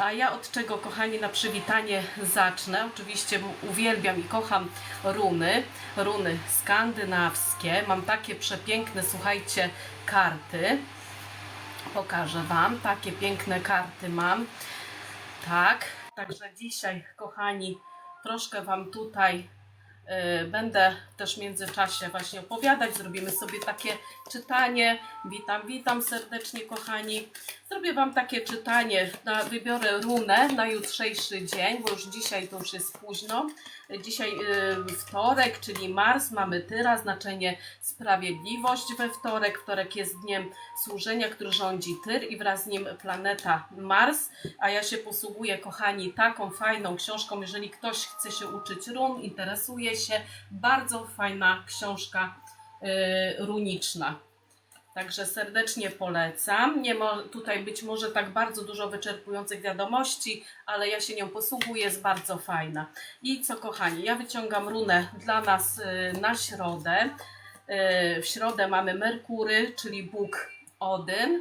A ja od czego, kochani, na przywitanie zacznę? Oczywiście uwielbiam i kocham runy, runy skandynawskie. Mam takie przepiękne, słuchajcie, karty. Pokażę Wam, takie piękne karty mam. Tak, także dzisiaj, kochani, troszkę Wam tutaj y, będę też w międzyczasie właśnie opowiadać. Zrobimy sobie takie czytanie. Witam, witam serdecznie, kochani. Zrobię Wam takie czytanie. Na, wybiorę runę na jutrzejszy dzień, bo już dzisiaj to już jest późno. Dzisiaj y, wtorek, czyli Mars, mamy Tyra, znaczenie sprawiedliwość we wtorek. Wtorek jest dniem służenia, który rządzi Tyr i wraz z nim planeta Mars. A ja się posługuję, kochani, taką fajną książką. Jeżeli ktoś chce się uczyć run, interesuje się, bardzo fajna książka y, runiczna. Także serdecznie polecam. Nie ma tutaj być może tak bardzo dużo wyczerpujących wiadomości, ale ja się nią posługuję, jest bardzo fajna. I co kochani, ja wyciągam runę dla nas y, na środę. Y, W środę mamy Merkury, czyli Bóg Odyn.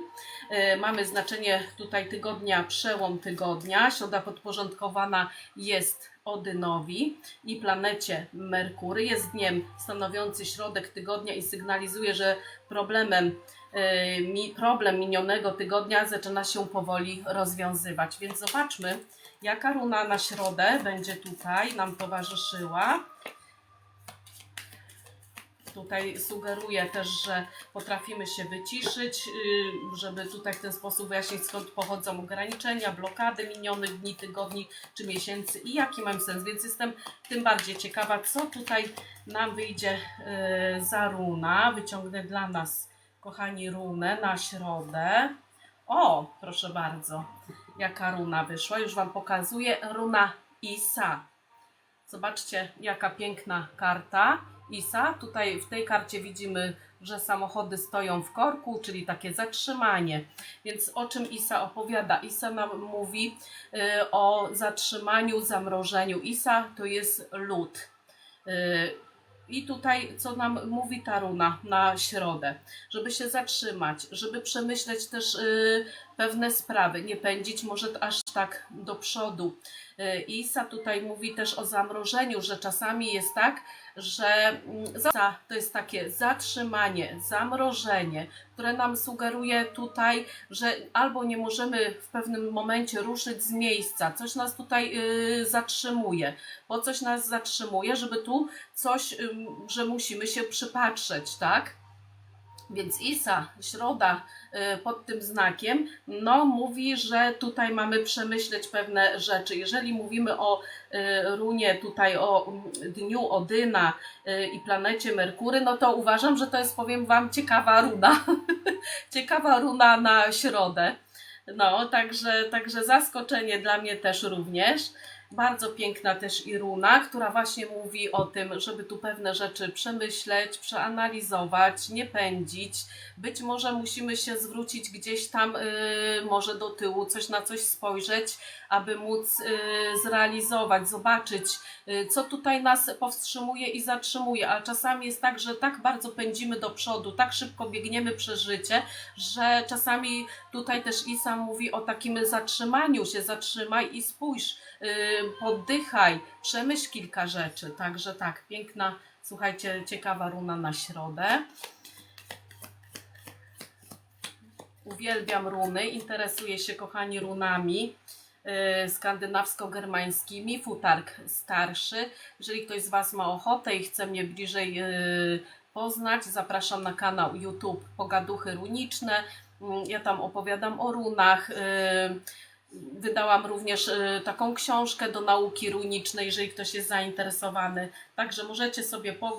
Y, Mamy znaczenie tutaj tygodnia, przełom tygodnia. Środa podporządkowana jest Odynowi i planecie Merkury. Jest dniem stanowiący środek tygodnia i sygnalizuje, że problemem, y, problem minionego tygodnia zaczyna się powoli rozwiązywać. Więc zobaczmy, jaka runa na środę będzie tutaj nam towarzyszyła. Tutaj sugeruję też, że potrafimy się wyciszyć, yy, żeby tutaj w ten sposób wyjaśnić skąd pochodzą ograniczenia, blokady minionych dni, tygodni czy miesięcy i jaki mają sens. Więc jestem tym bardziej ciekawa, co tutaj nam wyjdzie yy, za runa. Wyciągnę dla nas, kochani, runę na środę. O, proszę bardzo, jaka runa wyszła. Już Wam pokazuję. Runa Isa. Zobaczcie, jaka piękna karta. Isa. Tutaj w tej karcie widzimy, że samochody stoją w korku, czyli takie zatrzymanie. Więc o czym Isa opowiada? Isa nam mówi y, o zatrzymaniu, zamrożeniu. Isa to jest lód. Y, i tutaj, co nam mówi ta runa na środę, żeby się zatrzymać, żeby przemyśleć też y, pewne sprawy, nie pędzić może aż tak do przodu. Y, Isa tutaj mówi też o zamrożeniu, że czasami jest tak, że mm, to jest takie zatrzymanie, zamrożenie, które nam sugeruje tutaj, że albo nie możemy w pewnym momencie ruszyć z miejsca, coś nas tutaj y, zatrzymuje, bo coś nas zatrzymuje, żeby tu coś, że musimy się przypatrzeć, tak? Więc Isa, środa y, pod tym znakiem, no mówi, że tutaj mamy przemyśleć pewne rzeczy. Jeżeli mówimy o y, runie tutaj, o mm, dniu Odyna y, i planecie Merkury, no to uważam, że to jest, powiem Wam, ciekawa runa. ciekawa runa na środę. No, także, także zaskoczenie dla mnie też również. Bardzo piękna też i runa, która właśnie mówi o tym, żeby tu pewne rzeczy przemyśleć, przeanalizować, nie pędzić. Być może musimy się zwrócić gdzieś tam, y, może do tyłu, coś na coś spojrzeć, aby móc y, zrealizować, zobaczyć, y, co tutaj nas powstrzymuje i zatrzymuje. A czasami jest tak, że tak bardzo pędzimy do przodu, tak szybko biegniemy przez życie, że czasami tutaj też Isa mówi o takim zatrzymaniu się, zatrzymaj i spójrz, poddychaj, przemyśl kilka rzeczy. Także tak, piękna, słuchajcie, ciekawa runa na środę. Uwielbiam runy, interesuję się, kochani, runami y, skandynawsko-germańskimi, futark starszy. Jeżeli ktoś z Was ma ochotę i chce mnie bliżej y, poznać, zapraszam na kanał YouTube Pogaduchy Runiczne. Mm, Ja tam opowiadam o runach. Wydałam również y, taką książkę do nauki runicznej, jeżeli ktoś jest zainteresowany. Także możecie sobie poglądać.